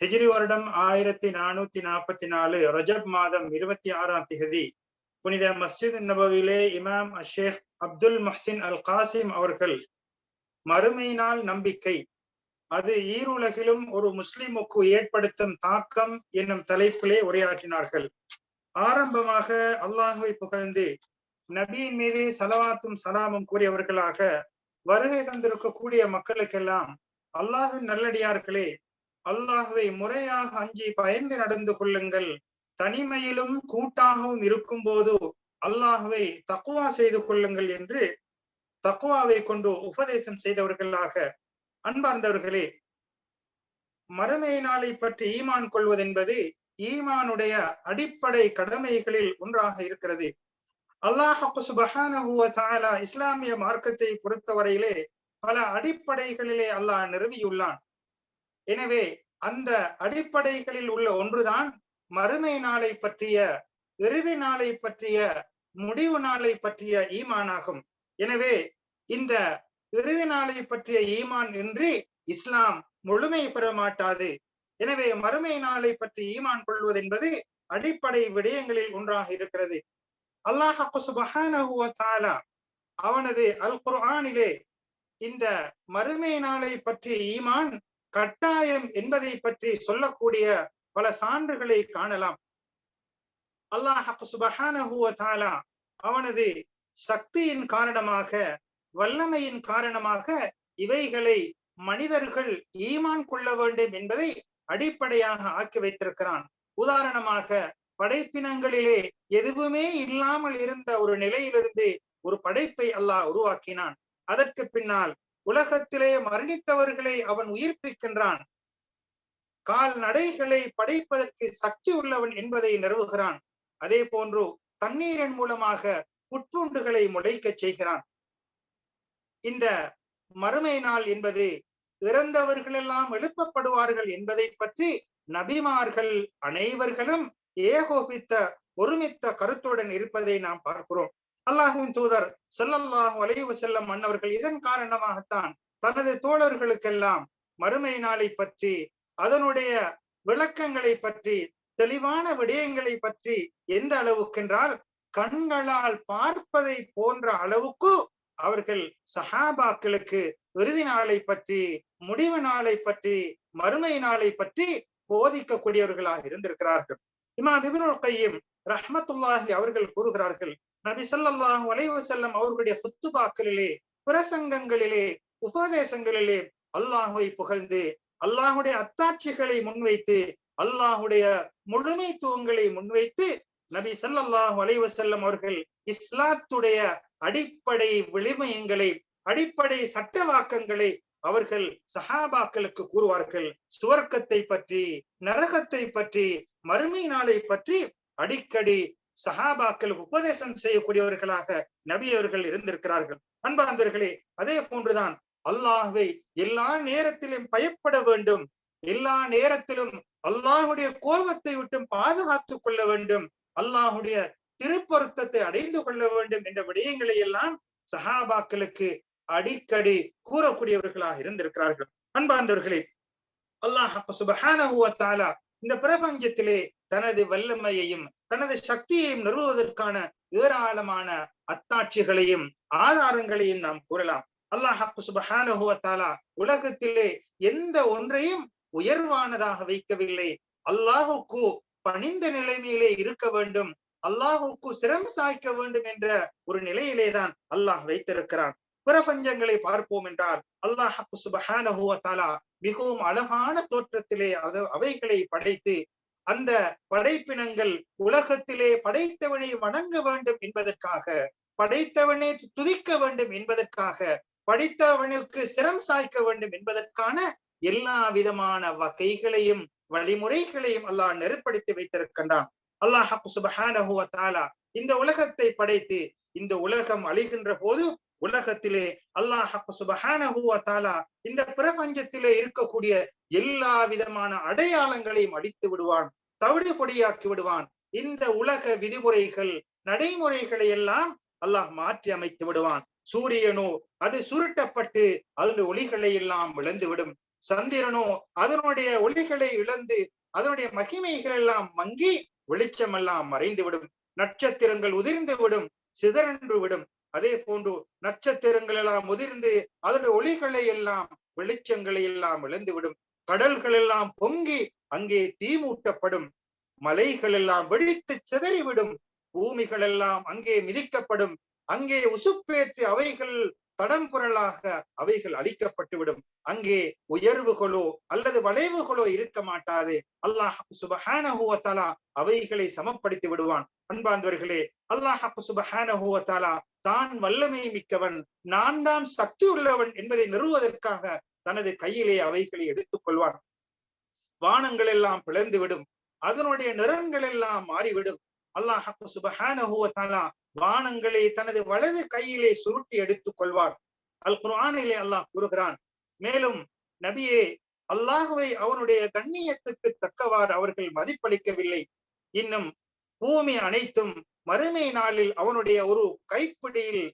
ஹிஜ்ரி வருடம் ஆயிரத்தி நானூத்தி நாற்பத்தி நாலு ரஜப் மாதம் இருபத்தி ஆறாம் திகதி புனித மஸ்ஜித் நபவிலே இமாம் அஷேக் அப்துல் மஹ்சின் அல் காசிம் அவர்கள் மறுமையினால் நம்பிக்கை அது ஈருலகிலும் ஒரு முஸ்லிமுக்கு ஏற்படுத்தும் தாக்கம் என்னும் தலைப்பிலே உரையாற்றினார்கள். ஆரம்பமாக அல்லாஹுவை புகழ்ந்து நபியின் மீது சலவாத்தும் சலாமும் கூறியவர்களாக வருகை தந்திருக்கக்கூடிய மக்களுக்கெல்லாம் அல்லாஹின் நல்லடியார்களே அல்லாஹுவை முறையாக அஞ்சி பயந்து நடந்து கொள்ளுங்கள். தனிமையிலும் கூட்டாகவும் இருக்கும் போது அல்லாஹுவை தக்குவா செய்து கொள்ளுங்கள் என்று தக்குவாவை கொண்டு உபதேசம் செய்தவர்களாக அன்பார்ந்தவர்களே மறுமை நாளை பற்றி ஈமான் கொள்வதென்பது ஈமானுடைய அடிப்படை கடமைகளில் ஒன்றாக இருக்கிறது. அல்லாஹு சுபஹானஹுவ இஸ்லாமிய மார்க்கத்தை பொறுத்தவரையிலே பல அடிப்படைகளிலே அல்லாஹ் நிறுவியுள்ளான். எனவே அந்த அடிப்படைகளில் உள்ள ஒன்றுதான் மறுமை நாளை பற்றிய இறுதி நாளை பற்றிய முடிவு நாளை பற்றிய ஈமானாகும். எனவே இந்த இறுதி நாளை பற்றிய ஈமான் இன்றி இஸ்லாம் முழுமை பெற மாட்டாது. எனவே மறுமை நாளை பற்றி ஈமான் கொள்வது என்பது அடிப்படை விடயங்களில் ஒன்றாக இருக்கிறது. அல்லாஹ் அவனது அல் குர்ஆனிலே இந்த மறுமை நாளை பற்றிய ஈமான் கட்டாயம் என்பதை பற்றி சொல்லக்கூடிய பல சான்றுகளை காணலாம். அல்லாஹ் சுபஹானஹுவ அவனது சக்தியின் காரணமாக வல்லமையின் காரணமாக இவைகளை மனிதர்கள் ஈமான் கொள்ள வேண்டும் என்பதை அடிப்படையாக ஆக்கி வைத்திருக்கிறான். உதாரணமாக படைப்பினங்களிலே எதுவுமே இல்லாமல் இருந்த ஒரு நிலையிலிருந்து ஒரு படைப்பை அல்லாஹ் உருவாக்கினான். அதற்கு பின்னால் உலகத்திலே மரணித்தவர்களை அவன் உயிர்ப்பிக்கின்றான். கால்நடைகளை படைப்பதற்கு சக்தி உள்ளவன் என்பதை நிறுவுகிறான். அதே போன்று தண்ணீரின் மூலமாக புற்றுண்டுகளை முளைக்க செய்கிறான். இந்த மறுமை நாள் என்பது இறந்தவர்களெல்லாம் எழுப்பப்படுவார்கள் என்பதை பற்றி நபிமார்கள் அனைவர்களும் ஏகோபித்த ஒருமித்த கருத்துடன் இருப்பதை நாம் பார்க்கிறோம். அல்லாஹுவின் தூதர் செல்லல்லாஹு வளைவு செல்லம் மன்னவர்கள் இதன் காரணமாகத்தான் தனது தோழர்களுக்கெல்லாம் மறுமை நாளை பற்றி அதனுடைய விளக்கங்களை பற்றி தெளிவான விடயங்களை பற்றி எந்த அளவுக்கென்றால் கண்களால் பார்ப்பதை போன்ற அளவுக்கு அவர்கள் சஹாபாக்களுக்கு இறுதி நாளை பற்றி முடிவு நாளை பற்றி மறுமை நாளை பற்றி போதிக்கக்கூடியவர்களாக இருந்திருக்கிறார்கள். இமாம் இபினுல் கையும் ரஹமத்துல்லாஹி அவர்கள் கூறுகிறார்கள் நபி சொல்லாஹு அலைவ அவர்களுடைய புத்துபாக்களிலே பிரசங்கங்களிலே உபதேசங்களிலே அல்லாஹுவை புகழ்ந்து அல்லாஹுடைய அத்தாட்சிகளை முன்வைத்து அல்லாஹுடைய முழுமைத்துவங்களை முன்வைத்து நபி சல்லாஹு அலைவசல்லம் அவர்கள் இஸ்லாத்துடைய அடிப்படை விளிமயங்களை அடிப்படை சட்டவாக்கங்களை அவர்கள் சஹாபாக்களுக்கு கூறுவார்கள். சுவர்க்கத்தை பற்றி நரகத்தை பற்றி மறுமை நாளை பற்றி அடிக்கடி சஹாபாக்கள் உபதேசம் செய்யக்கூடியவர்களாக நபி அவர்கள் இருந்திருக்கிறார்கள். அன்பார்ந்தவர்களே அதே போன்றுதான் அல்லாஹுவை எல்லா நேரத்திலும் பயப்பட வேண்டும். எல்லா நேரத்திலும் அல்லாஹுடைய கோபத்தை விட்டு பாதுகாத்துக் கொள்ள வேண்டும். அல்லாஹுடைய திருப்பொருத்தத்தை அடைந்து கொள்ள வேண்டும் என்ற விடயங்களை எல்லாம் சஹாபாக்களுக்கு அடிக்கடி கூறக்கூடியவர்களாக இருந்திருக்கிறார்கள். அன்பார்ந்தவர்களே அல்லாஹ் சுபஹான இந்த பிரபஞ்சத்திலே தனது வல்லமையையும் தனது சக்தியையும் நிறுவுவதற்கான ஏராளமான அத்தாட்சிகளையும் ஆதாரங்களையும் நாம் கூறலாம். அல்லாஹ் சுபஹான உலகத்திலே எந்த ஒன்றையும் உயர்வானதாக வைக்கவில்லை. அல்லாஹுக்கு பணிந்த நிலைமையிலே இருக்க வேண்டும். அல்லாஹுக்கு சிரம் சாய்க்க வேண்டும் என்ற ஒரு நிலையிலே தான் அல்லாஹ் வைத்திருக்கிறான். பிரபஞ்சங்களை பார்ப்போம் என்றால் அல்லாஹ் சுபஹானஹுவத்தாலா மிகவும் அழகான தோற்றத்திலே அவைகளை படைத்து அந்த படைப்பினங்கள் உலகத்திலே படைத்தவனை வணங்க வேண்டும் என்பதற்காக படைத்தவனை துதிக்க வேண்டும் என்பதற்காக படைத்தவனுக்கு சிரம் சாய்க்க வேண்டும் என்பதற்கான எல்லா விதமான வகைகளையும் வழிமுறைகளையும் அல்லாஹ் நெருப்படுத்தி வைத்திருக்கின்றான். அல்லாஹ் சுபஹானஹுவ தாலா இந்த உலகத்தை படைத்து இந்த உலகம் அழிகின்ற போது உலகத்திலே அல்லாஹ் சுபஹானஹு இந்த பிரபஞ்சத்திலே இருக்கக்கூடிய எல்லா விதமான அடையாளங்களையும் அடித்து விடுவான் தவிடு பொடியாக்கி விடுவான். இந்த உலக விதிமுறைகள் நடைமுறைகளை எல்லாம் அல்லாஹ் மாற்றி அமைத்து விடுவான். சூரியனோ அது சுருட்டப்பட்டு அதனுடைய ஒளிகளை எல்லாம் விழுந்துவிடும் சந்திரனோ அதனுடைய ஒளிகளை இழந்து அதனுடைய மகிமைகள் எல்லாம் மங்கி வெளிச்சமெல்லாம் மறைந்து விடும். நட்சத்திரங்கள் உதிர்ந்து விடும் சிதறன்று விடும். அதே போன்று நட்சத்திரங்கள் எல்லாம் முதிர்ந்து அதனுடைய ஒளிகளை எல்லாம் வெளிச்சங்களை எல்லாம் இழந்துவிடும். கடல்கள் எல்லாம் பொங்கி அங்கே தீமூட்டப்படும் மலைகள் எல்லாம் வெடித்து சிதறிவிடும். பூமிகள் எல்லாம் அங்கே மிதிக்கப்படும். அங்கே உசுப்பேற்று அவைகள் தடம்புரலாக அவைகள் அழிக்கப்பட்டு விடும் அங்கே உயர்வுகளோ அல்லது வளைவுகளோ இருக்க மாட்டாது. அல்லாஹ் சுபஹானஹுவத்தாலா அவைகளை சமப்படுத்தி விடுவான். அன்பாந்தவர்களே அல்லாஹ் சுபஹானஹுவத்தாலா தான் வல்லமை மிக்கவன். நான் தான் சக்தி உள்ளவன் என்பதை நிறுவுவதற்காக தனது கையிலே அவைகளை எடுத்துக் கொள்வான். வானங்கள் எல்லாம் பிளந்து விடும். அதனுடைய நிறங்கள் எல்லாம் மாறிவிடும். அல்லாஹ் சுபஹானஹுவத்தாலா வானங்களை தனது வலது கையிலே சுருட்டி எடுத்துக் கொள்வார் அல் குர்ஆனிலே அல்லாஹ் கூறுகிறான் மேலும் நபியே அல்லாஹுவை அவனுடைய கண்ணியத்துக்கு தக்கவாறு அவர்கள் மதிப்பளிக்கவில்லை. இன்னும் பூமி அனைத்தும் மறுமை நாளில் அவனுடைய ஒரு கைப்பிடியில்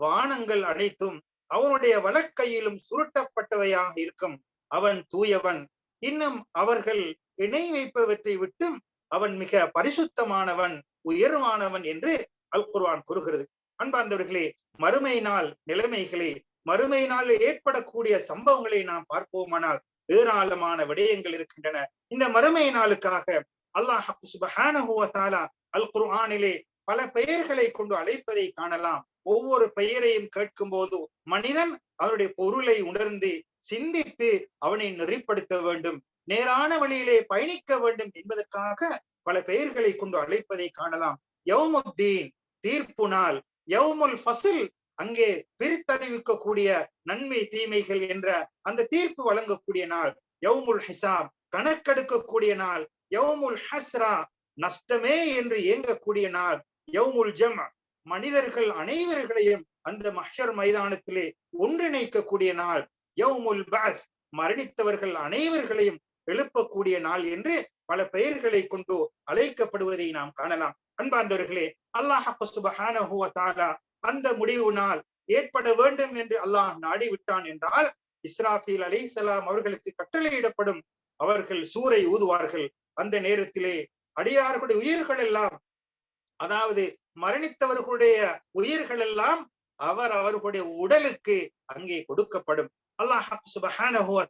வானங்கள் அனைத்தும் அவனுடைய வழக்கையிலும் சுருட்டப்பட்டவையாக இருக்கும். அவன் தூயவன். இன்னும் அவர்கள் இணை வைப்பவற்றை விட்டும் அவன் மிக பரிசுத்தமானவன் உயர்வானவன் என்று அல் குர்ஆன் கூறுகிறது. அன்பார்ந்தவர்களே மறுமை நாள் நிலைமைகளே மறுமை நாள் ஏற்படக்கூடிய சம்பவங்களை நாம் பார்ப்போமானால் ஏராளமான விடயங்கள் இருக்கின்றன. இந்த மறுமை நாளுக்காக அல்லாஹ் சுபஹானஹு அல் குர்ஆனிலே பல பெயர்களை கொண்டு அழைப்பதை காணலாம். ஒவ்வொரு பெயரையும் கேட்கும் போது மனிதன் அவருடைய பொருளை உணர்ந்து சிந்தித்து அவனை நெறிப்படுத்த வேண்டும் நேரான வழியிலே பயணிக்க வேண்டும் என்பதற்காக பல பெயர்களை கொண்டு அழைப்பதை காணலாம். யவுமுத்தீன் தீர்ப்பு நாள் யௌமுல் ஃபசில் அங்கே பிரித்தறிவிக்கக்கூடிய நன்மை தீமைகள் என்ற அந்த தீர்ப்பு வழங்கக்கூடிய நாள் யவுமுல் ஹிசாப் கணக்கெடுக்கக்கூடிய நாள் யவுமுல் ஹஸ்ரா நஷ்டமே என்று இயங்கக்கூடிய நாள் யவுமுல் ஜம் மனிதர்கள் அனைவர்களையும் அந்த மஹர் மைதானத்திலே ஒன்றிணைக்கக்கூடிய நாள் யவுமுல் பாஸ் மரணித்தவர்கள் அனைவர்களையும் எழுப்பக்கூடிய நாள் என்று பல பெயர்களை கொண்டு அழைக்கப்படுவதை நாம் காணலாம். அன்பார்ந்தவர்களே அல்லாஹ் சுபஹானஹு வ அந்த முடிவு நாள் ஏற்பட வேண்டும் என்று அல்லாஹ் நாடி விட்டான் என்றால் இஸ்ராஃபீல் சலாம் அவர்களுக்கு கட்டளையிடப்படும் அவர்கள் சூரை ஊதுவார்கள். அந்த நேரத்திலே அடியார்களுடைய உயிர்கள் எல்லாம் அதாவது மரணித்தவர்களுடைய உயிர்கள் எல்லாம் அவர் அவர்களுடைய உடலுக்கு அங்கே கொடுக்கப்படும். அல்லாஹ் சுபஹானஹு வ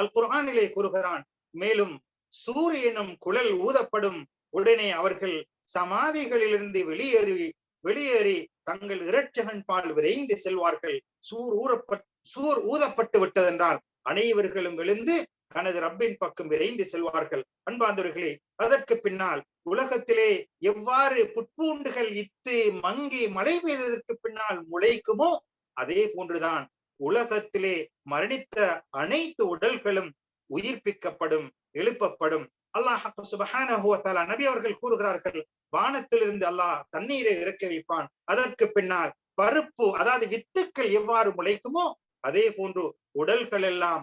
அல் குர்ஆனிலே கூறுகிறான் மேலும் சூரியனும் குழல் ஊதப்படும் உடனே அவர்கள் சமாதிகளிலிருந்து வெளியேறி வெளியேறி தங்கள் இரட்சகன் பால் விரைந்து செல்வார்கள். சூர் ஊறப்பட் சூர் ஊதப்பட்டு விட்டதென்றால் அனைவர்களும் எழுந்து தனது ரப்பின் பக்கம் விரைந்து செல்வார்கள். அன்பாந்தவர்களே அதற்கு பின்னால் உலகத்திலே எவ்வாறு புட்பூண்டுகள் இத்து மங்கி மழை பெய்ததற்கு பின்னால் முளைக்குமோ அதே போன்றுதான் உலகத்திலே மரணித்த அனைத்து உடல்களும் உயிர்ப்பிக்கப்படும் எழுப்பப்படும். அல்லாஹ் சுபஹானஹு நபி அவர்கள் கூறுகிறார்கள் வானத்திலிருந்து அல்லாஹ் தண்ணீரை இறக்க வைப்பான். அதற்கு பின்னால் பருப்பு அதாவது வித்துக்கள் எவ்வாறு முளைக்குமோ அதே போன்று உடல்கள் எல்லாம்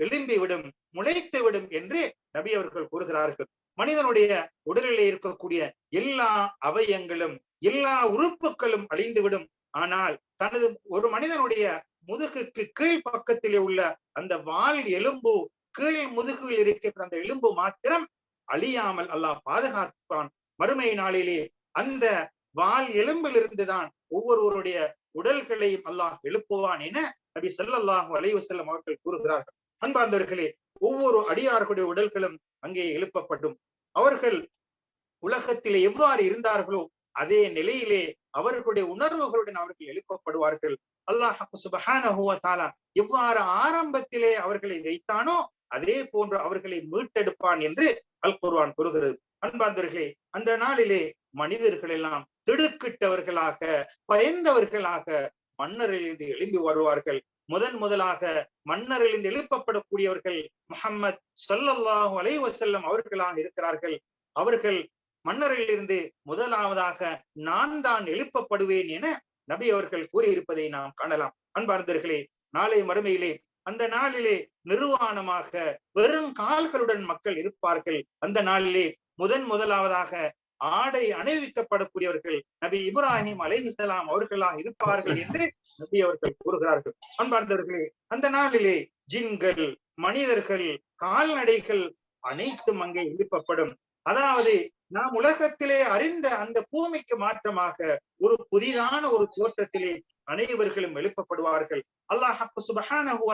எழும்பி விடும் முளைத்து விடும் என்று நபி அவர்கள் கூறுகிறார்கள். மனிதனுடைய உடலிலே இருக்கக்கூடிய எல்லா அவயங்களும் எல்லா உறுப்புகளும் அழிந்துவிடும். ஆனால் தனது ஒரு மனிதனுடைய முதுகுக்கு கீழ் பக்கத்திலே உள்ள அந்த வால் எலும்பு கீழ் முதுகில் இருக்கிற அந்த எலும்பு மாத்திரம் அழியாமல் அல்லாஹ் பாதுகாப்பான். மறுமை நாளிலே அந்த வால் எலும்பில் இருந்துதான் ஒவ்வொருவருடைய உடல்களையும் அல்லாஹ் எழுப்புவான் என நபி ஸல்லல்லாஹு அலைஹி அவர்கள் கூறுகிறார்கள். அன்பார்ந்தவர்களே ஒவ்வொரு அடியார்களுடைய உடல்களும் அங்கே எழுப்பப்படும் அவர்கள் உலகத்திலே எவ்வாறு இருந்தார்களோ அதே நிலையிலே அவர்களுடைய உணர்வுகளுடன் அவர்கள் எழுப்பப்படுவார்கள். அல்லாஹ் சுபஹான எவ்வாறு ஆரம்பத்திலே அவர்களை வைத்தானோ அதே போன்று அவர்களை மீட்டெடுப்பான் என்று அல் குர்ஆன் கூறுகிறது. அன்பார்ந்தவர்களே அந்த நாளிலே மனிதர்கள் எல்லாம் திடுக்கிட்டவர்களாக பயந்தவர்களாக மன்னரிலிருந்து எழும்பி வருவார்கள். முதன் முதலாக மன்னரிலிருந்து எழுப்பப்படக்கூடியவர்கள் முகம்மது சொல்லல்லாஹு அலை வசல்லம் அவர்களாக இருக்கிறார்கள். அவர்கள் மன்னரிலிருந்து முதலாவதாக நான் தான் எழுப்பப்படுவேன் என நபி அவர்கள் கூறியிருப்பதை நாம் காணலாம். அன்பார்ந்தர்களே நாளை மறுமையிலே அந்த நாளிலே நிர்வாணமாக வெறும் கால்களுடன் மக்கள் இருப்பார்கள். அந்த நாளிலே முதன் முதலாவதாக ஆடை அணிவிக்கப்படக்கூடியவர்கள் நபி இப்ராஹிம் அலைஹிஸ்ஸலாம் அவர்களாக இருப்பார்கள் என்று நபி அவர்கள் கூறுகிறார்கள். அன்பார்ந்தவர்களே அந்த நாளிலே ஜின்கள் மனிதர்கள் கால்நடைகள் அனைத்தும் அங்கே எழுப்பப்படும் அதாவது நாம் உலகத்திலே அறிந்த அந்த பூமிக்கு மாற்றமாக ஒரு புதிதான ஒரு தோற்றத்திலே அனைவர்களும் எழுப்பப்படுவார்கள். அல்லாஹ் சுபஹானஹு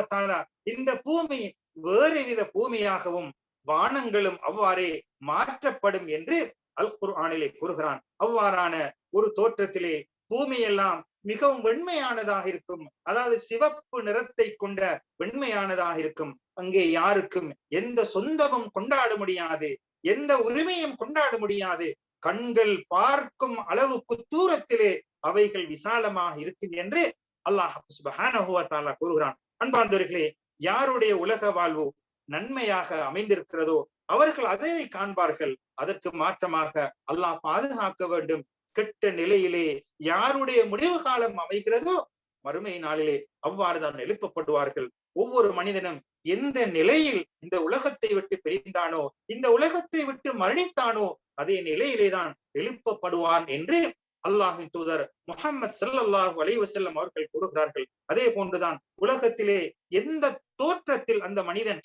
இந்த பூமி வேறு வித பூமியாகவும் வானங்களும் அவ்வாறே மாற்றப்படும் என்று அல் குர்ஆனிலே கூறுகிறான். அவ்வாறான ஒரு தோற்றத்திலே பூமியெல்லாம் மிகவும் வெண்மையானதாக இருக்கும். அதாவது சிவப்பு நிறத்தை கொண்ட வெண்மையானதாக இருக்கும். அங்கே யாருக்கும் எந்த சொந்தமும் கொண்டாட முடியாது. எந்த உரிமையும் கொண்டாட முடியாது. கண்கள் பார்க்கும் அளவுக்கு தூரத்திலே அவைகள் விசாலமாக இருக்கும் என்று அல்லாஹ் கூறுகிறான். அன்பார்ந்தவர்களே யாருடைய உலக வாழ்வு நன்மையாக அமைந்திருக்கிறதோ அவர்கள் அதை காண்பார்கள். அதற்கு மாற்றமாக அல்லாஹ் பாதுகாக்க வேண்டும். கெட்ட நிலையிலே யாருடைய முடிவு காலம் அமைகிறதோ மறுமை நாளிலே அவ்வாறுதான் எழுப்பப்படுவார்கள். ஒவ்வொரு மனிதனும் எந்த நிலையில் இந்த உலகத்தை விட்டு பிரிந்தானோ இந்த உலகத்தை விட்டு மரணித்தானோ அதே நிலையிலேதான் எழுப்பப்படுவான் என்று அல்லாஹின் தூதர் முகமது சல்லல்லாஹு அலைவசல்லம் அவர்கள் கூறுகிறார்கள். அதே போன்றுதான் உலகத்திலே எந்த தோற்றத்தில் அந்த மனிதன்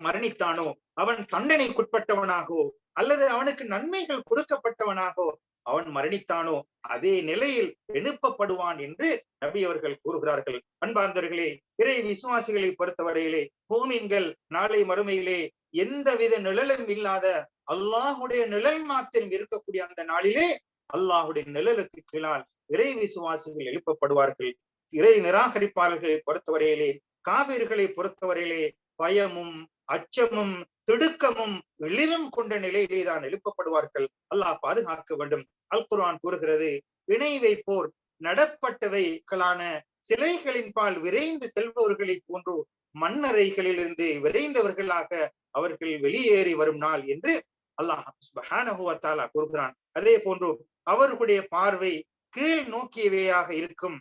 மரணித்தானோ அவன் தண்டனைக்குட்பட்டவனாகோ அல்லது அவனுக்கு நன்மைகள் கொடுக்கப்பட்டவனாகோ அவன் மரணித்தானோ? அதே நிலையில் எழுப்பப்படுவான் என்று நபி அவர்கள் கூறுகிறார்கள். அன்பார்ந்தர்களே இறை விசுவாசிகளை பொறுத்தவரையிலே பூமின்கள் நாளை மறுமையிலே எந்தவித நிழலும் இல்லாத அல்லாஹுடைய நிழல் மாத்திரம் இருக்கக்கூடிய அந்த நாளிலே அல்லாஹுடைய நிழலுக்கு கீழால் இறை விசுவாசிகள் எழுப்பப்படுவார்கள். இறை நிராகரிப்பாளர்களை பொறுத்தவரையிலே காவிர்களை பொறுத்தவரையிலே பயமும் அச்சமும் திடுக்கமும் இழிவும் கொண்ட நிலையிலே தான் எழுப்பப்படுவார்கள். அல்லாஹ் பாதுகாக்க வேண்டும். அல் குர்ஆன் கூறுகிறது இணை வைப்போர் நடப்பட்டவைகளான சிலைகளின் பால் விரைந்து செல்பவர்களை போன்று மண்ணறைகளிலிருந்து விரைந்தவர்களாக அவர்கள் வெளியேறி வரும் நாள் என்று அல்லாஹ் கூறுகிறான். அதே போன்று அவர்களுடைய பார்வை கீழ் நோக்கியவையாக இருக்கும்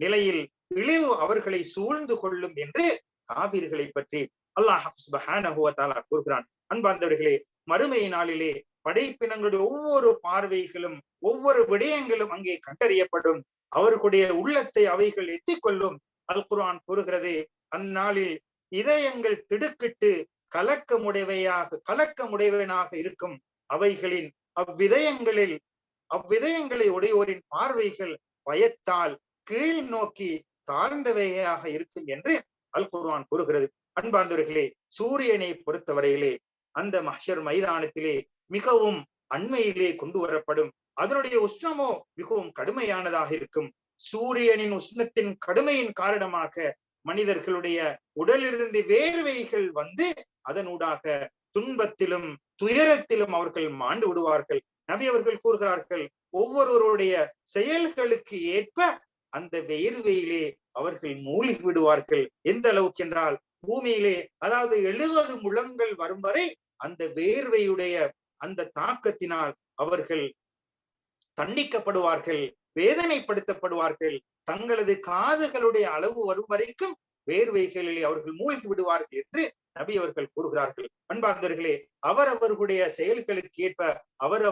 நிலையில் இழிவு அவர்களை சூழ்ந்து கொள்ளும் என்று காவிர்களை பற்றி அல்லாஹ் கூறுகிறான். அன்பார்ந்தவர்களே மறுமை நாளிலே படைப்பினங்களுடைய ஒவ்வொரு பார்வைகளும் ஒவ்வொரு விடயங்களும் அங்கே கண்டறியப்படும். அவர்களுடைய உள்ளத்தை அவைகள் எத்திக்கொள்ளும் அல் குர்ஆன் கூறுகிறது அந்நாளில் இதயங்கள் திடுக்கிட்டு கலக்கமுடையவையாக கலக்கமுடையவனாக இருக்கும். அவைகளின் அவ்விதயங்களில் அவ்விதயங்களை உடையோரின் பார்வைகள் பயத்தால் கீழ் நோக்கி தாழ்ந்தவையாக இருக்கும் என்று அல் குர்வான் கூறுகிறது. அன்பார்ந்தவர்களே சூரியனை பொறுத்தவரையிலே அந்த மஹர் மைதானத்திலே மிகவும் அண்மையிலே கொண்டு வரப்படும். அதனுடைய உஷ்ணமோ மிகவும் கடுமையானதாக இருக்கும். சூரியனின் உஷ்ணத்தின் கடுமையின் காரணமாக மனிதர்களுடைய உடலிலிருந்து வேர்வைகள் வந்து அதனூடாக துன்பத்திலும் துயரத்திலும் அவர்கள் மாண்டு விடுவார்கள். நபி அவர்கள் கூறுகிறார்கள் ஒவ்வொருவருடைய செயல்களுக்கு ஏற்ப அந்த வேர்வையிலே அவர்கள் மூழ்கி விடுவார்கள். எந்த அளவுக்கு என்றால் பூமியிலே அதாவது எழுபது முழங்கள் வரும் வரை அந்த வேர்வையுடைய அந்த தாக்கத்தினால் அவர்கள் தண்டிக்கப்படுவார்கள் வேதனைப்படுத்தப்படுவார்கள். தங்களது காதுகளுடைய அளவு வரும் வரைக்கும் வேர்வைகளிலே அவர்கள் மூழ்கி விடுவார்கள் என்று நபி அவர்கள் கூறுகிறார்கள். அன்பார்ந்தவர்களே அவரவர்களுடைய செயல்களுக்கு ஏற்ப அவர்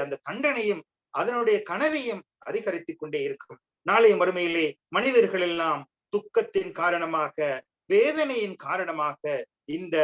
அந்த தண்டனையும் அதனுடைய கனவையும் அதிகரித்துக் கொண்டே இருக்கும். நாளைய மறுமையிலே மனிதர்கள் எல்லாம் துக்கத்தின் காரணமாக வேதனையின் காரணமாக இந்த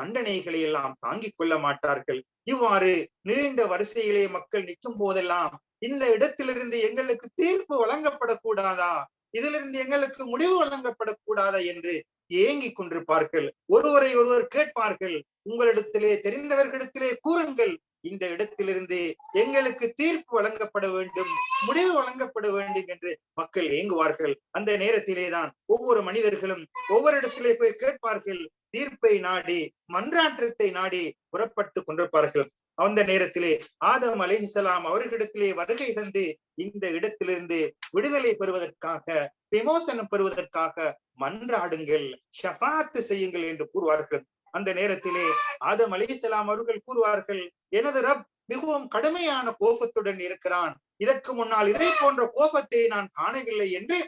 தண்டனைகளை எல்லாம் தாங்கிக் கொள்ள மாட்டார்கள். இவ்வாறு நீண்ட வரிசையிலே மக்கள் நிற்கும் போதெல்லாம் இந்த இடத்திலிருந்து எங்களுக்கு தீர்ப்பு வழங்கப்படக்கூடாதா? இதிலிருந்து எங்களுக்கு முடிவு வழங்கப்படக்கூடாதா என்று ஏங்கிக் கொண்டிருப்பார்கள். ஒருவரை ஒருவர் கேட்பார்கள். உங்களிடத்திலே தெரிந்தவர்களிடத்திலே கூறுங்கள். இந்த இடத்திலிருந்து எங்களுக்கு தீர்ப்பு வழங்கப்பட வேண்டும் முடிவு வழங்கப்பட வேண்டும் என்று மக்கள் ஏங்குவார்கள். அந்த நேரத்திலேதான் ஒவ்வொரு மனிதர்களும் ஒவ்வொரு இடத்திலே போய் கேட்பார்கள் தீர்ப்பை நாடி மன்றாற்றத்தை நாடி புறப்பட்டு கொண்டிருப்பார்கள். அந்த நேரத்திலே ஆதம் அலிஹிசலாம் அவர்களிடத்திலே வருகை தந்து இந்த இடத்திலிருந்து விடுதலை பெறுவதற்காக விமோசனம் பெறுவதற்காக மன்றாடுங்கள் ஷபாத்து செய்யுங்கள் என்று கூறுவார்கள். அந்த நேரத்திலே ஆதம் அலிசலாம் அவர்கள் கூறுவார்கள் எனது ரப் மிகவும் கடுமையான கோபத்துடன் இருக்கிறான். இதற்கு முன்னால் இதை போன்ற கோபத்தை நான் காணவில்லை என்று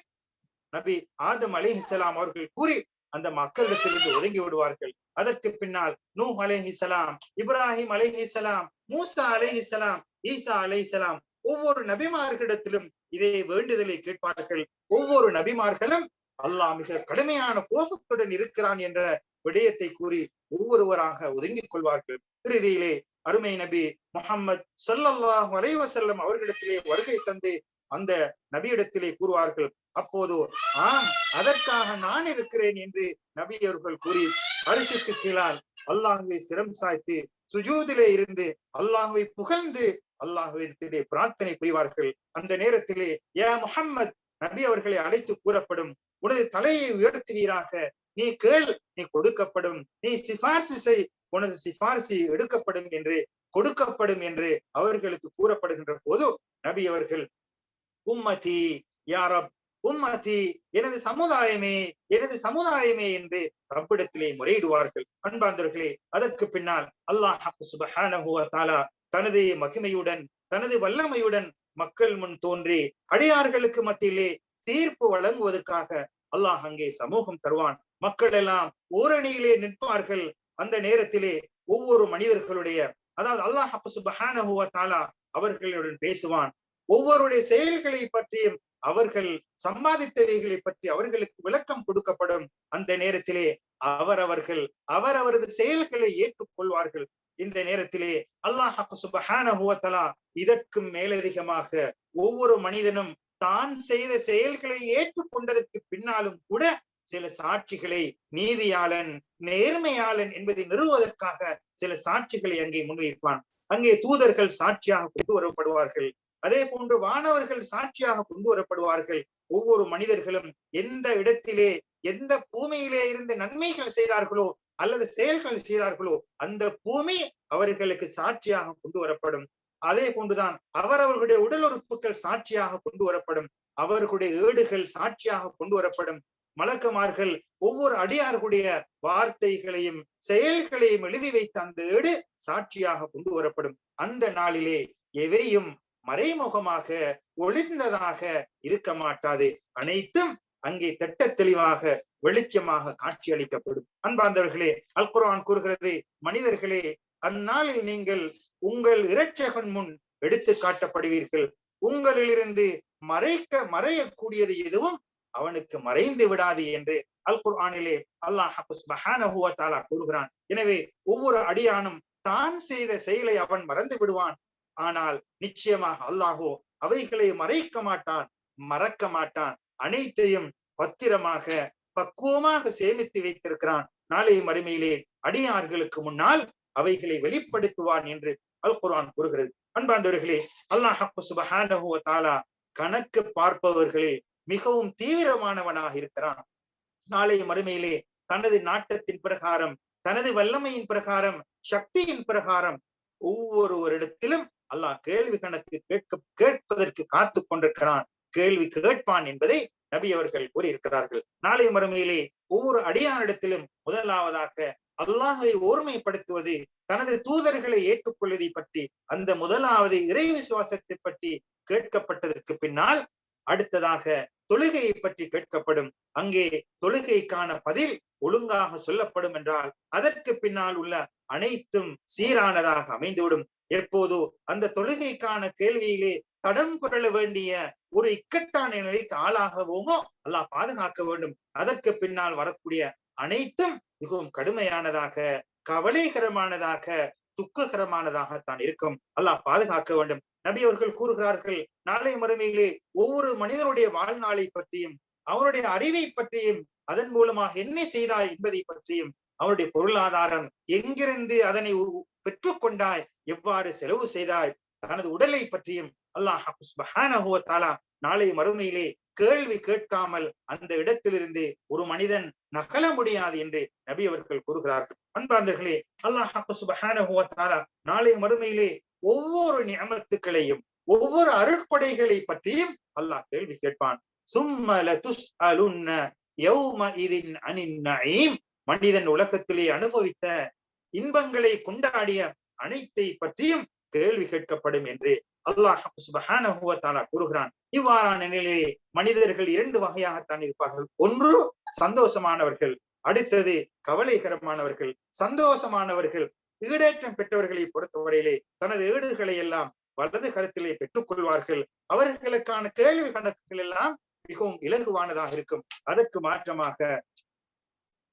நபி ஆதம் அலிஹிசலாம் அவர்கள் கூறி அந்த மக்களிடத்திலிருந்து ஒதுங்கி விடுவார்கள். அதற்கு பின்னால் நூ அலைஹிசலாம் இப்ராஹிம் அலைஹிசலாம் மூசா அலைஹிசலாம் ஈசா அலைஹிசலாம் ஒவ்வொரு நபிமார்களிடத்திலும் இதே வேண்டுதலை கேட்பார்கள். ஒவ்வொரு நபிமார்களும் அல்லாஹ் மிக கடுமையான கோபத்துடன் இருக்கிறான் என்ற விடயத்தை கூறி ஒவ்வொருவராக ஒதுங்கிக் கொள்வார்கள். இறுதியிலே அருமை நபி முகம்மது சொல்லல்லாஹு வலைவசல்லம் அவர்களிடத்திலே வருகை தந்து அந்த நபியிடத்திலே கூறுவார்கள். அப்போது ஆம் அதற்காக நான் இருக்கிறேன் என்று நபி அவர்கள் கூறி அரிசிக்கு கீழால் அல்லாஹுவை சிரம் சாய்த்து சுஜூதிலே இருந்து அல்லாஹுவை புகழ்ந்து அல்லாஹுவிடத்திலே பிரார்த்தனை புரிவார்கள். அந்த நேரத்திலே ஏ முகம்மது நபி அவர்களை அழைத்து கூறப்படும் உனது தலையை உயர்த்துவீராக நீ கேள் நீ கொடுக்கப்படும் நீ சிபார்சு செய் உனது சிபார்சு எடுக்கப்படும் என்று கொடுக்கப்படும் என்று அவர்களுக்கு கூறப்படுகின்ற போது நபி அவர்கள் உம்மதி யாரப் உம்மதி எனது சமுதாயமே எனது சமுதாயமே என்று ரப்பிடத்திலே முறையிடுவார்கள். அன்பாந்தர்களே அதற்கு பின்னால் அல்லாஹ் சுபஹானஹு தாலா தனது மகிமையுடன் தனது வல்லமையுடன் மக்கள் முன் தோன்றி அடியார்களுக்கு மத்தியிலே தீர்ப்பு வழங்குவதற்காக அல்லாஹ் அங்கே சமூகம் தருவான். மக்கள் எல்லாம் ஓரணியிலே நிற்பார்கள். அந்த நேரத்திலே ஒவ்வொரு மனிதர்களுடைய அதாவது அல்லாஹ் தாலா அவர்களுடன் பேசுவான். ஒவ்வொருடைய செயல்களை பற்றியும் அவர்கள் சம்பாதித்தவைகளை பற்றி அவர்களுக்கு விளக்கம் கொடுக்கப்படும். அந்த நேரத்திலே அவரவர்கள் அவரவரது செயல்களை ஏற்றுக்கொள்வார்கள். இந்த நேரத்திலே அல்லாஹ் சுபஹானஹுவத்தலா இதற்கும் மேலதிகமாக ஒவ்வொரு மனிதனும் தான் செய்த செயல்களை ஏற்றுக்கொண்டதற்கு பின்னாலும் கூட சில சாட்சிகளை நீதியாளன் நேர்மையாளன் என்பதை நிறுவுவதற்காக சில சாட்சிகளை அங்கே முன்வைப்பான். அங்கே தூதர்கள் சாட்சியாக கொண்டு வரப்படுவார்கள். அதே போன்று வானவர்கள் சாட்சியாக கொண்டு வரப்படுவார்கள். ஒவ்வொரு மனிதர்களும் எந்த இடத்திலே எந்த பூமியிலே இருந்து நன்மைகள் செய்தார்களோ அல்லது செயல்கள் செய்தார்களோ அந்த பூமி அவர்களுக்கு சாட்சியாக கொண்டு வரப்படும். அதே போன்றுதான் அவரவர்களுடைய உடல் உறுப்புகள் சாட்சியாக கொண்டு வரப்படும். அவர்களுடைய ஏடுகள் சாட்சியாக கொண்டு வரப்படும். மலக்கமார்கள் ஒவ்வொரு அடியார்களுடைய வார்த்தைகளையும் செயல்களையும் எழுதி வைத்த அந்த ஏடு சாட்சியாக கொண்டு வரப்படும். அந்த நாளிலே எவையும் மறைமுகமாக ஒளிந்ததாக இருக்க மாட்டாது. அனைத்தும் அங்கே திட்ட தெளிவாக வெளிச்சமாக காட்சி அளிக்கப்படும் அன்பார்ந்தவர்களே அல்குரான் கூறுகிறது மனிதர்களே அந்நாளில் நீங்கள் உங்கள் இரட்சகன் முன் எடுத்து காட்டப்படுவீர்கள். உங்களிலிருந்து மறைக்க மறையக்கூடியது எதுவும் அவனுக்கு மறைந்து விடாது என்று அல் குர்ஆனிலே அல்லாஹ் கூறுகிறான். எனவே ஒவ்வொரு அடியானும் தான் செய்த செயலை அவன் மறந்து விடுவான். ஆனால் நிச்சயமாக அல்லாஹோ அவைகளை மறைக்க மாட்டான் மறக்க மாட்டான். அனைத்தையும் பத்திரமாக பக்குவமாக சேமித்து வைத்திருக்கிறான். நாளை மறுமையிலே அடியார்களுக்கு முன்னால் அவைகளை வெளிப்படுத்துவான் என்று அல் குர்ஆன் கூறுகிறது. அன்பாந்தவர்களே அல்லாஹ் சுபஹானஹு தாலா கணக்கு பார்ப்பவர்களே மிகவும் தீவிரமானவனாக இருக்கிறான். நாளை மறுமையிலே தனது நாட்டத்தின் பிரகாரம் தனது வல்லமையின் பிரகாரம் சக்தியின் பிரகாரம் ஒவ்வொருவரிடத்திலும் அல்லாஹ் கேள்வி கணக்கு கேட்க கேட்பதற்கு காத்து கொண்டிருக்கிறான். கேள்வி கேட்பான் என்பதை நபி அவர்கள் கூறியிருக்கிறார்கள். நாளைய மறுமையிலே ஒவ்வொரு அடியாரிடத்திலும் முதலாவதாக அல்லாஹை ஓர்மைப்படுத்துவது தனது தூதர்களை ஏற்றுக்கொள்வதை பற்றி அந்த முதலாவது இறை விசுவாசத்தை பற்றி கேட்கப்பட்டதற்கு பின்னால் அடுத்ததாக தொழுகையை பற்றி கேட்கப்படும். அங்கே தொழுகைக்கான பதில் ஒழுங்காக சொல்லப்படும் என்றால் அதற்கு பின்னால் உள்ள அனைத்தும் சீரானதாக அமைந்துவிடும். எப்போதோ அந்த தொழுகைக்கான கேள்வியிலே தடம் புரள வேண்டிய ஒரு இக்கட்டான நிலைக்கு ஆளாகவோமோ? அல்லாஹ் பாதுகாக்க வேண்டும். அதற்கு பின்னால் வரக்கூடிய அனைத்தும் மிகவும் கடுமையானதாக கவலைகரமானதாக துக்ககரமானதாகத்தான் இருக்கும். அல்லாஹ் பாதுகாக்க வேண்டும். நபி அவர்கள் கூறுகிறார்கள் நாளை மறுமையிலே ஒவ்வொரு மனிதனுடைய வாழ்நாளை பற்றியும் அவருடைய அறிவை பற்றியும் அதன் மூலமாக என்ன செய்தாய் என்பதை பற்றியும் அவருடைய பொருளாதாரம் எங்கிருந்து அதனை பெற்றுக்கொண்டாய் எவ்வாறு செலவு செய்தாய் தனது உடலை பற்றியும் அல்லாஹ் நாளை மறுமையிலே கேள்வி கேட்காமல் அந்த இடத்திலிருந்து ஒரு மனிதன் நகல முடியாது என்று நபி அவர்கள் கூறுகிறார்கள். அன்பார்ந்தர்களே அல்லாஹ் நாளை மறுமையிலே ஒவ்வொரு நியமத்துக்களையும் ஒவ்வொரு அருட்கொடைகளை பற்றியும் அல்லாஹ் கேள்வி கேட்பான். சும்மல துஸ் அலுன்ன மனிதன் உலகத்திலே அனுபவித்த இன்பங்களை கொண்டாடிய அனைத்தை பற்றியும் கேள்வி கேட்கப்படும் என்று அல்லாஹ் சுபஹானஹு கூறுகிறான். இவ்வாறான நிலையிலே மனிதர்கள் இரண்டு வகையாகத்தான் இருப்பார்கள். ஒன்று சந்தோஷமானவர்கள். அடுத்தது கவலைகரமானவர்கள். சந்தோஷமானவர்கள் ஈடேற்றம் பெற்றவர்களை பொறுத்தவரையிலே தனது ஈடுகளை எல்லாம் வலது கருத்திலே பெற்றுக் கொள்வார்கள் அவர்களுக்கான கேள்வி கணக்குகள் எல்லாம் மிகவும் இலகுவானதாக இருக்கும். அதற்கு மாற்றமாக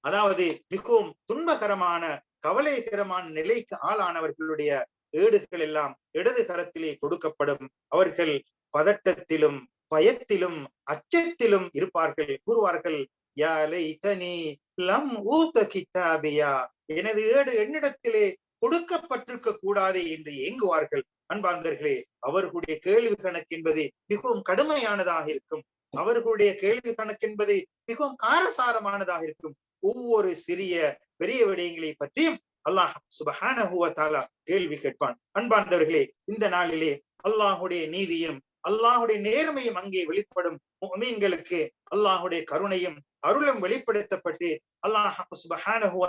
அதாவது மிகவும் துன்பகரமான கவலைகரமான நிலைக்கு ஆளானவர்களுடைய ஏடுகள் எல்லாம் இடது கரத்திலே கொடுக்கப்படும். அவர்கள் பதட்டத்திலும் பயத்திலும் அச்சத்திலும் இருப்பார்கள் கூறுவார்கள். யா லைதனி லம் ஊத்த கித்தாபியா? எனது ஏடு என்னிடத்திலே கொடுக்கப்பட்டிருக்க கூடாது என்று ஏங்குவார்கள். அன்பார்ந்தர்களே அவர்களுடைய கேள்வி கணக்கு என்பது மிகவும் கடுமையானதாக இருக்கும். அவர்களுடைய கேள்வி கணக்கு என்பது மிகவும் காரசாரமானதாக இருக்கும். ஒவ்வொரு சிறிய பெரிய விடயங்களை பற்றியும் அல்லாஹ் சுபஹானஹு கேள்வி கேட்பான். அன்பார்ந்தவர்களே இந்த நாளிலே அல்லாஹுடைய நீதியும் அல்லாஹுடைய நேர்மையும் அங்கே வெளிப்படும். மீன்களுக்கு அல்லாஹுடைய கருணையும் அருளும் வெளிப்படுத்தப்பட்டு அல்லாஹ் சுபஹானஹு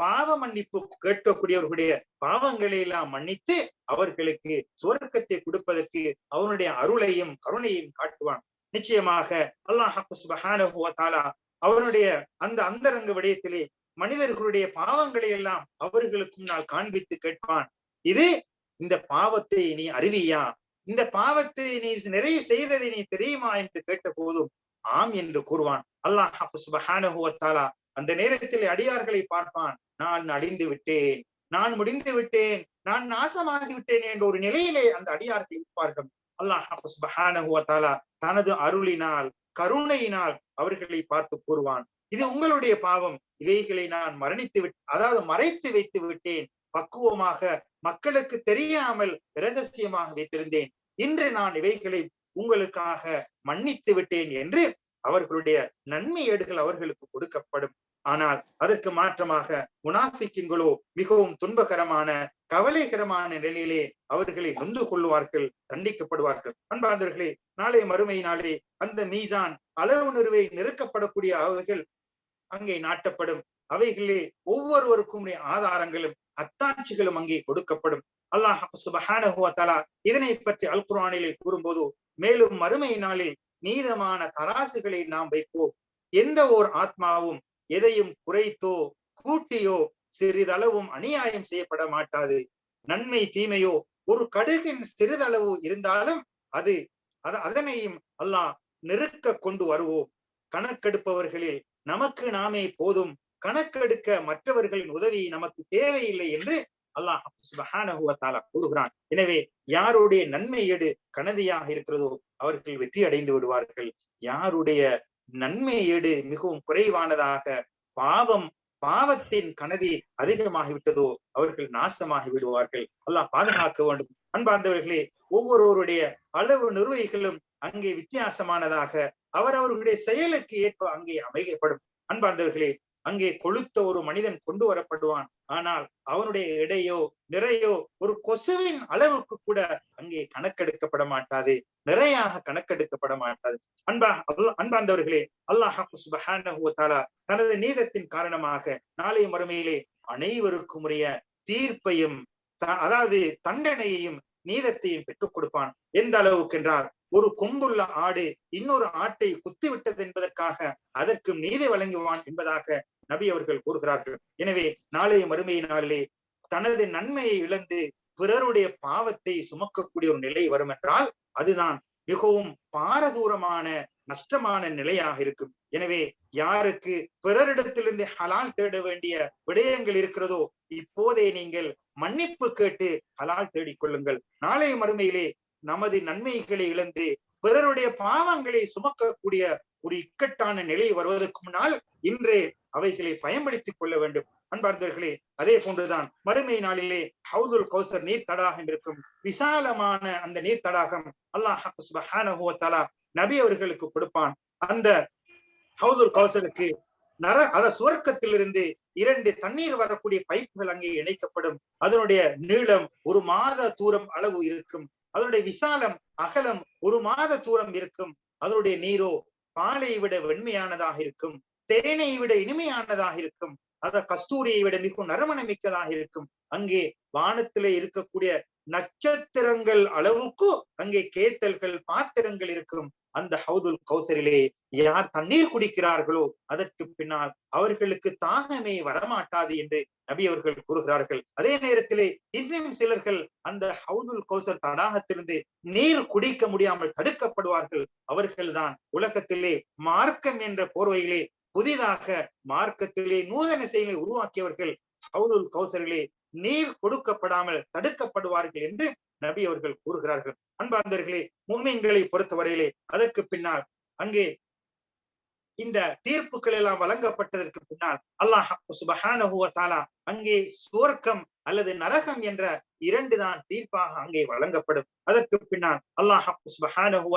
பாவ மன்னிப்பு கேட்கக்கூடியவர்களுடைய பாவங்களை எல்லாம் மன்னித்து அவர்களுக்கு சுவர்க்கத்தை கொடுப்பதற்கு அவனுடைய அருளையும் கருணையும் காட்டுவான். நிச்சயமாக அல்லாஹ் அவனுடைய அந்த அந்தரங்க விடயத்திலே மனிதர்களுடைய பாவங்களை எல்லாம் அவர்களுக்கு முன்னால் காண்பித்து கேட்பான். இது இந்த பாவத்தை நீ அறிவியா? இந்த பாவத்தை நீ நிறைய செய்ததை நீ தெரியுமா? என்று கேட்ட போதும் ஆம் என்று கூறுவான். அல்லாஹ் சுபஹானஹு அந்த நேரத்தில் அடியார்களை பார்ப்பான். நான் அழிந்து விட்டேன். நான் முடிந்து விட்டேன். நான் நாசமாகி விட்டேன் என்ற ஒரு நிலையிலே அந்த அடியார்கள் இருப்பார்கள். அல்லாஹ் சுபஹானஹு தனது அருளினால் கருணையினால் அவர்களை பார்த்து கூறுவான். இது உங்களுடைய பாவம். இவைகளை நான் மரணித்து விட் அதாவது மறைத்து வைத்து விட்டேன். பக்குவமாக மக்களுக்கு தெரியாமல் இரகசியமாக வைத்திருந்தேன். இன்று நான் இவைகளை உங்களுக்காக மன்னித்து விட்டேன் என்று அவர்களுடைய நன்மை ஏடுகள் அவர்களுக்கு கொடுக்கப்படும். ஆனால் அதற்கு மாற்றமாக முனாஃபிக்கின்களோ மிகவும் துன்பகரமான கவலைகரமான நிலையிலே அவர்களை நொந்து கொள்வார்கள் தண்டிக்கப்படுவார்கள். அன்பார்ந்தவர்களே நாளை மறுமை நாளே அந்த மீசான் அளவு நிறுவை நெருக்கப்படக்கூடிய அவைகள் அங்கே நாட்டப்படும். அவைகளே ஒவ்வொருவருக்கும் ஆதாரங்களும் அத்தாட்சிகளும் அங்கே கொடுக்கப்படும். அல்லாஹ் சுபஹானஹு வ இதனை பற்றி அல் குர்ஆனிலே கூறும்போது மேலும் மறுமை நாளில் நீதமான தராசுகளை நாம் வைப்போம் எந்த ஓர் ஆத்மாவும் எதையும் குறைத்தோ கூட்டியோ சிறிதளவும் அநியாயம் செய்யப்பட மாட்டாது. நன்மை தீமையோ ஒரு கடுகின் சிறிதளவு இருந்தாலும் அது அத அதனையும் அல்லாஹ் நெருக்க கொண்டு வருவோம். கணக்கெடுப்பவர்களில் நமக்கு நாமே போதும். கணக்கெடுக்க மற்றவர்களின் உதவி நமக்கு தேவையில்லை என்று அல்லாஹ் சுபஹானஹு கூறுகிறான். எனவே யாருடைய நன்மை எடு கனதியாக இருக்கிறதோ அவர்கள் வெற்றி அடைந்து விடுவார்கள். யாருடைய நன்மை ஏடு மிகவும் குறைவானதாக பாவம் பாவத்தின் கனதி அதிகமாகிவிட்டதோ அவர்கள் நாசமாகி விடுவார்கள். அல்லாஹ் பாதுகாக்க வேண்டும். அன்பார்ந்தவர்களே ஒவ்வொருவருடைய அளவு நிர்வகிகளும் அங்கே வித்தியாசமானதாக அவர் அவர்களுடைய செயலுக்கு ஏற்ப அங்கே அமைக்கப்படும் அன்பார்ந்தவர்களே அங்கே கொளுத்த ஒரு மனிதன் கொண்டு வரப்படுவான். ஆனால் அவனுடைய எடையோ நிறையோ ஒரு கொசுவின் அளவுக்கு கூட அங்கே கணக்கெடுக்கப்பட மாட்டாது. நிறையாக கணக்கெடுக்கப்பட மாட்டாது. அன்பா அன்பார்ந்தவர்களே அல்லாஹ் தனது நீதத்தின் காரணமாக நாளைய மறுமையிலே அனைவருக்கும் உரிய தீர்ப்பையும் அதாவது தண்டனையையும் நீதத்தையும் பெற்றுக் கொடுப்பான். எந்த அளவுக்கு என்றால் ஒரு கொம்புள்ள ஆடு இன்னொரு ஆட்டை குத்திவிட்டது என்பதற்காக அதற்கும் நீதி வழங்குவான் என்பதாக நபி அவர்கள் கூறுகிறார்கள். எனவே நாளைய மறுமை நாளிலே தனது நன்மையை இழந்து பிறருடைய பாவத்தை சுமக்கக்கூடிய ஒரு நிலை வரும் என்றால் அதுதான் மிகவும் பாரதூரமான நஷ்டமான நிலையாக இருக்கும். எனவே யாருக்கு பிறரிடத்திலிருந்து ஹலால் தேட வேண்டிய விடயங்கள் இருக்கிறதோ இப்போதே நீங்கள் மன்னிப்பு கேட்டு ஹலால் தேடிக்கொள்ளுங்கள் நாளைய மறுமையிலே நமது நன்மைகளை இழந்து பிறருடைய பாவங்களை சுமக்கக்கூடிய ஒரு இக்கட்டான நிலை வருவதற்கு முன்னால் இன்றே அவைகளை பயன்படுத்திக் கொள்ள வேண்டும். அன்பார்ந்தவர்களே அதே போன்றுதான் மறுமை நாளிலே ஹவுதுல் கௌசர் நீர் தடாகம் இருக்கும். விசாலமான அந்த நீர் தடாகம் அல்லாஹ் நபி அவர்களுக்கு கொடுப்பான். அந்த ஹவுதுல் கௌசருக்கு நர அத சுவர்க்கத்திலிருந்து இரண்டு தண்ணீர் வரக்கூடிய பைப்புகள் அங்கே இணைக்கப்படும். அதனுடைய நீளம் ஒரு மாத தூரம் அளவு இருக்கும். அதனுடைய விசாலம் அகலம் ஒரு மாத தூரம் இருக்கும். அதனுடைய நீரோ பாலை விட வெண்மையானதாக இருக்கும் தேனை விட இனிமையானதாக இருக்கும் அத கஸ்தூரியை விட மிகவும் நறுமணமிக்கதாக இருக்கும். அங்கே வானத்திலே இருக்கக்கூடிய நட்சத்திரங்கள் அளவுக்கு அங்கே கேத்தல்கள் பாத்திரங்கள் இருக்கும். அந்த ஹவுதுல் கௌசரிலே யார் தண்ணீர் குடிக்கிறார்களோ அதற்கு பின்னால் அவர்களுக்கு தாகமே வரமாட்டாது என்று நபி அவர்கள் கூறுகிறார்கள். அதே நேரத்திலே இன்னும் சிலர்கள் அந்த ஹவுதுல் கௌசர் தடாகத்திலிருந்து நீர் குடிக்க முடியாமல் தடுக்கப்படுவார்கள். அவர்கள்தான் உலகத்திலே மார்க்கம் என்ற போர்வையிலே புதிதாக மார்க்கத்திலே நூதன செயலை உருவாக்கியவர்கள் ஹவுலுல் கௌசரிலே நீர் கொடுக்கப்படாமல் தடுக்கப்படுவார்கள் என்று நபி அவர்கள் கூறுகிறார்கள். அன்பார்ந்தர்களே முகமீன்களை பொறுத்தவரையிலே அதற்கு பின்னால் அங்கே இந்த தீர்ப்புகள் எல்லாம் வழங்கப்பட்டதற்கு பின்னால் அல்லாஹ் அங்கே சுவர்க்கம் அல்லது நரகம் என்ற இரண்டு தான் தீர்ப்பாக அங்கே வழங்கப்படும். அதற்கு பின்னால் அல்லாஹ் சுபஹானஹு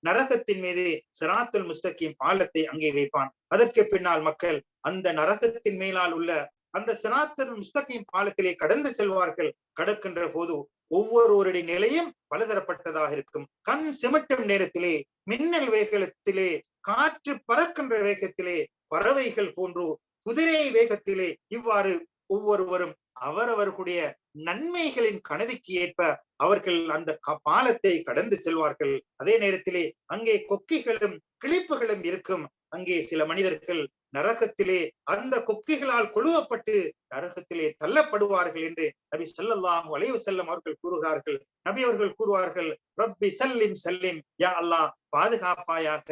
நரகத்தின் மீது சிராத்துல் முஸ்தகீம் பாலத்தை அங்கே வைப்பான். அதற்கு பின்னால் மக்கள் அந்த நரகத்தின் மேலால் உள்ள அந்த சனாத்தன் முஸ்தகீம் பாலத்திலே கடந்து செல்வார்கள். கடக்கின்ற போது ஒவ்வொருவருடைய நிலையும் பலதரப்பட்டதாக இருக்கும். கண் சிமட்டும் நேரத்திலே மின்னல் வேகத்திலே காற்று பறக்கின்ற வேகத்திலே பறவைகள் போன்று குதிரை வேகத்திலே இவ்வாறு ஒவ்வொருவரும் அவரவர்களுடைய நன்மைகளின் கனதிக்கு ஏற்ப அவர்கள் அந்த பாலத்தை கடந்து செல்வார்கள். அதே நேரத்திலே அங்கே கொக்கிகளும் கிளிப்புகளும் இருக்கும். அங்கே சில மனிதர்கள் நரகத்திலே அந்த கொக்கிகளால் கொழுவப்பட்டு நரகத்திலே தள்ளப்படுவார்கள் என்று நபி சொல்லல்லாஹு அலைவு செல்லம் அவர்கள் கூறுகிறார்கள். நபி அவர்கள் கூறுவார்கள் ரப்பி சல்லிம் சல்லிம் யா அல்லாஹ் பாதுகாப்பாயாக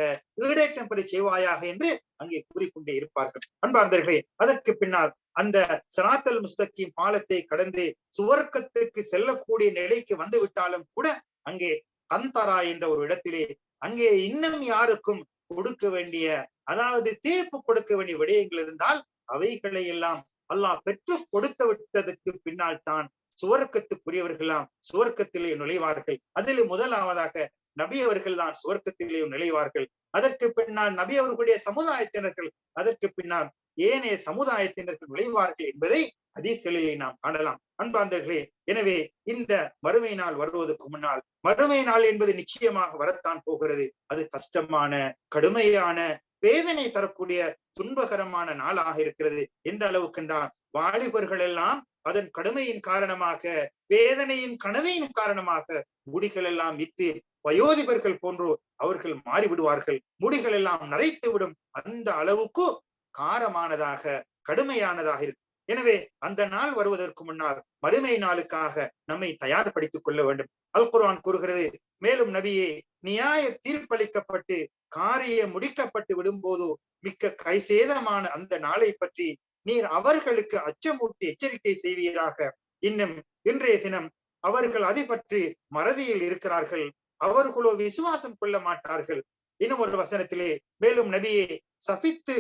ஈடேற்றம் பெற செய்வாயாக என்று அங்கே கூறிக்கொண்டே இருப்பார்கள். அன்பார்ந்தர்களே அதற்கு பின்னால் அந்த சனாத்தல் முஸ்தகிம் பாலத்தை கடந்து சுவர்க்கத்துக்கு செல்லக்கூடிய நிலைக்கு வந்து விட்டாலும் கூட அங்கே கந்தரா என்ற ஒரு இடத்திலே அங்கே இன்னும் யாருக்கும் கொடுக்க வேண்டிய அதாவது தீர்ப்பு கொடுக்க வேண்டிய விடயங்கள் இருந்தால் அவைகளை எல்லாம் அல்லாஹ் பெற்று கொடுத்து விட்டதற்கு பின்னால் தான் சுவர்க்கத்துக்குரியவர்களாம் சுவர்க்கத்திலே நுழைவார்கள். அதில் முதலாவதாக நபி அவர்கள் தான் சுவர்க்கத்திலே நுழைவார்கள். அதற்கு பின்னால் நபி அவர்களுடைய சமுதாயத்தினர்கள் அதற்கு பின்னால் ஏனைய சமுதாயத்தினர்கள் நுழைவார்கள் என்பதை அதிசலிலே நாம் காணலாம். அன்பாந்தர்களே எனவே இந்த மறுமை நாள் வருவதற்கு முன்னால் மறுமை நாள் என்பது நிச்சயமாக வரத்தான் போகிறது. அது கஷ்டமான கடுமையான வேதனை தரக்கூடிய துன்பகரமான நாளாக இருக்கிறது. எந்த அளவுக்கு என்றால் வாலிபர்கள் எல்லாம் அதன் கடுமையின் காரணமாக வேதனையின் கனதையின் காரணமாக முடிகள் எல்லாம் வித்து வயோதிபர்கள் போன்று அவர்கள் மாறிவிடுவார்கள். முடிகள் எல்லாம் நரைத்து விடும் அந்த அளவுக்கு காரமானதாக கடுமையானதாக இருக்கு. எனவே அந்த நாள் வருவதற்கு முன்னால் மறுமை நாளுக்காக நம்மை தயார்படுத்திக் கொள்ள வேண்டும். அல் குர்ஆன் கூறுகிறது மேலும் நபியே நியாய தீர்ப்பளிக்கப்பட்டு காரிய முடிக்கப்பட்டு விடும்போது மிக்க கைசேதமான அந்த நாளை பற்றி நீர் அவர்களுக்கு அச்சமூட்டி எச்சரிக்கை செய்வீராக. இன்னும் இன்றைய தினம் அவர்கள் அதை பற்றி மறதியில் இருக்கிறார்கள். அவர்களோ விசுவாசம் கொள்ள மாட்டார்கள். இன்னும் ஒரு வசனத்திலே மேலும் நபியே சபித்து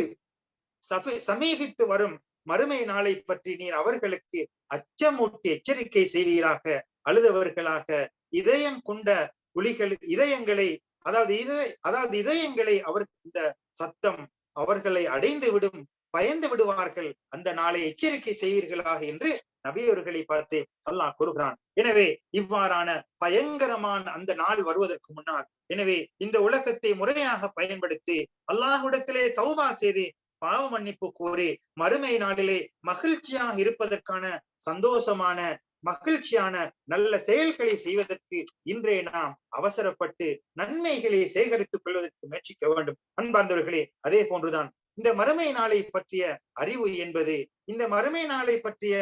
சமீபித்து வரும் மறுமை நாளை பற்றி நீர் அவர்களுக்கு அச்சமூட்டி எச்சரிக்கை செய்வீராக அழுதவர்களாக. இதயம் கொண்ட புலிகள் இதயங்களை அதாவது இதய அதாவது இதயங்களை அவர் இந்த சத்தம் அவர்களை அடைந்து விடும் பயந்து விடுவார்கள். அந்த நாளை எச்சரிக்கை செய்வீர்களாக என்று நபியவர்களை பார்த்து அல்லாஹ் கூறுகிறான். எனவே இவ்வாறான பயங்கரமான அந்த நாள் வருவதற்கு முன்னால் எனவே இந்த உலகத்தை முறையாக பயன்படுத்தி அல்லாஹுடத்திலே தௌபா செய்து பாவ மன்னிப்பு கோரி மறுமை நாளிலே மகிழ்ச்சியாக இருப்பதற்கான சந்தோஷமான மகிழ்ச்சியான நல்ல செயல்களை செய்வதற்கு இன்றே நாம் அவசரப்பட்டு நன்மைகளை சேகரித்துக் கொள்வதற்கு முயற்சிக்க வேண்டும். அன்பார்ந்தவர்களே அதே போன்றுதான். இந்த மறுமை நாளை பற்றிய அறிவு என்பது இந்த மறுமை நாளை பற்றிய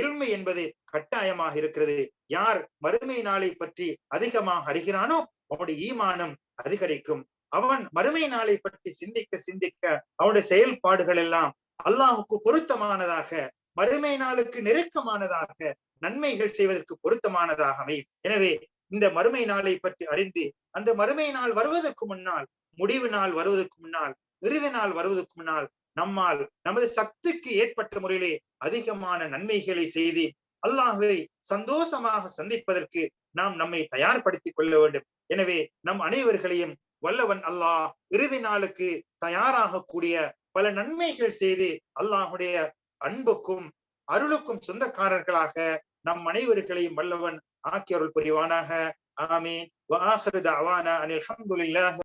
இல்மை என்பது கட்டாயமாக இருக்கிறது. யார் மறுமை நாளை பற்றி அதிகமாக அறிகிறானோ அவனுடைய ஈமானம் அதிகரிக்கும். அவன் மறுமை நாளை பற்றி சிந்திக்க சிந்திக்க அவனுடைய செயல்பாடுகள் எல்லாம் அல்லாஹுக்கு பொருத்தமானதாக மறுமை நாளுக்கு நெருக்கமானதாக நன்மைகள் செய்வதற்கு பொருத்தமானதாக அமையும். எனவே இந்த மறுமை நாளை பற்றி அறிந்து அந்த மறுமை நாள் வருவதற்கு முன்னால் முடிவு நாள் வருவதற்கு முன்னால் இறுதி நாள் வருவதற்கு முன்னால் நம்மால் நமது சக்திக்கு ஏற்பட்ட முறையிலே அதிகமான நன்மைகளை செய்து அல்லாஹுவை சந்தோஷமாக சந்திப்பதற்கு நாம் நம்மை தயார்படுத்திக் கொள்ள வேண்டும். எனவே நம் அனைவர்களையும் வல்லவன் அல்லாஹ் இறுதி நாளுக்கு தயாராக கூடிய பல நன்மைகள் செய்து அல்லாஹுடைய அன்புக்கும் அருளுக்கும் சொந்தக்காரர்களாக நம் அனைவர்களையும் வல்லவன் ஆக்கியருள் புரிவானாக. ஆமீன். வாஹிரு தஅவானா அனில் அஹமதுல்லாஹ்